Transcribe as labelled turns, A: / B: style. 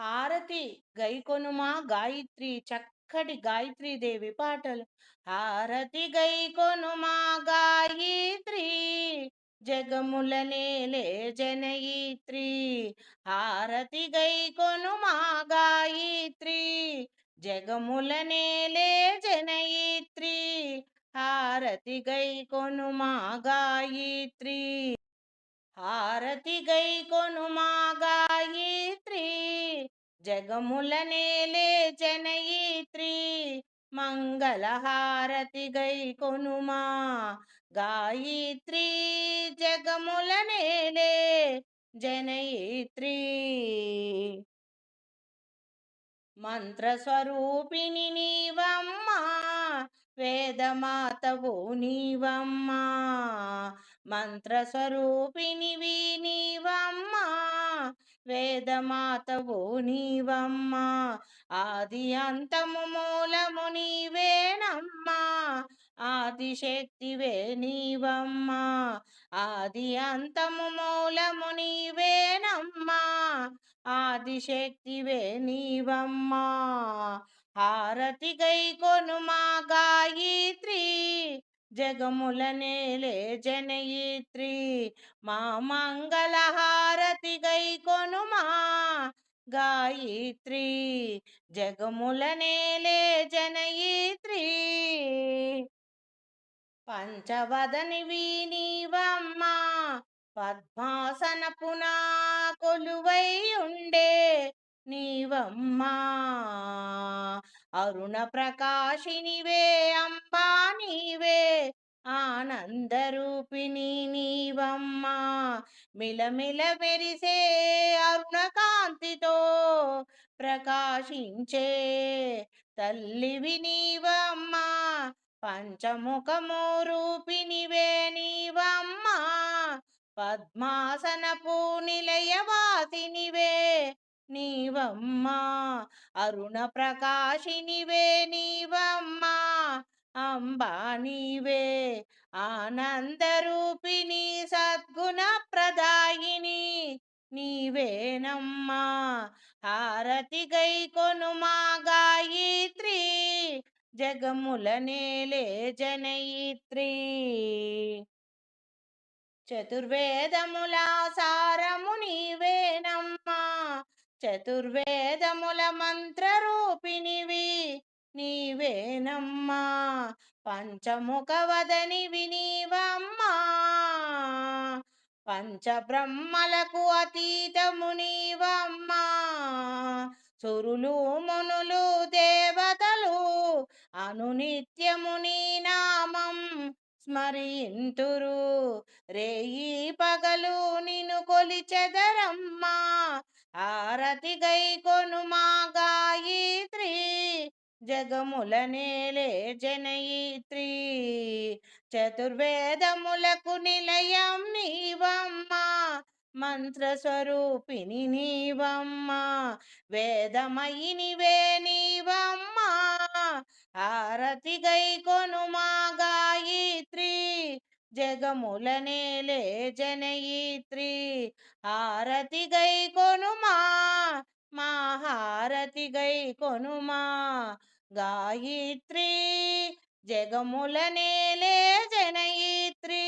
A: హారతి గైకొనుమా గాయత్రి చక్కటి గాయత్రి దేవి పాటలు. హారతి గైకొనుమా గాయత్రి జగముల నేలే జనయిత్రి. హారతి గైకొనుమా గాయత్రి జగముల నేలే జనయిత్రి. హారతి గైకొనుమా గాయత్రి. హారతి గైకొనుమా గాయ జగములనే నేలే జనయిత్రి మంగళహారతి గైకొనుమా గాయత్రి జగముల నేలే జనయిత్రి. మంత్రస్వరూపిణి నీవమ్మా. వేదమాతవు నీవమ్మా మంత్రస్వరూపిణివి నీవమ్మా వేదమాతవు నీవమ్మా ఆది అంతము మూలము నీవేనమ్మా ఆదిశక్తివే నీవమ్మా ఆది అంతము మూలము నీవేనమ్మా ఆదిశక్తివే నీవమ్మా. హారతి గై కొనుమా గాయత్రి జగముల నేలే జనయిత్రి. మా మంగళ హారతి గై కొనుమా గాయత్రి జగముల నేలే జనయిత్రి. పంచవదనివి నీవమ్మా పద్మాసన పునా కొలువై ఉండే నీవమ్మా. అరుణ ప్రకాశినివే అంబా నీవే ఆనందరూపిణి నీవమ్మా. మిలమిల మెరిసే అరుణ కాంతితో ప్రకాశించే తల్లివి నీవమ్మా. పంచముఖము రూపినివే నీవమ్మా. పద్మాసనపు నిలయవాసిని నీవమ్మా. అరుణ ప్రకాశినివే నీవమ్మా. అంబా నీవే. ఆనందరూపిణి సద్గుణ ప్రదాయిని నీవేనమ్మా. హారతి గై కొనుమా గాయత్రి. జగముల నేలే జనయిత్రి. చతుర్వేదముల సారముని చతుర్వేదముల మంత్రరూపిణివి నీవేనమ్మా. పంచముఖ వదనివి నీవమ్మా. పంచబ్రహ్మలకు అతీతము నీవమ్మా. సురులు మునులు దేవతలు అనునిత్యము నీ నామం స్మరింతురు. రేయి పగలు నిను కొలిచెదరమ్మా. ఆరతి గై కొనుమా గాయత్రి జగముల నేలే జనయిత్రి. చతుర్వేదములకు నిలయం నీవమ్మా మంత్రస్వరూపిణి నీవమ్మా వేదమయినివే నీవమ్మ. హారతి గై కొనుమా గాయత్రి జగములనేలే జనయిత్రి హారతి గై కొనుమా మా హారతి గై కొనుమా. గాయత్రి జగములనేలే జనయిత్రి.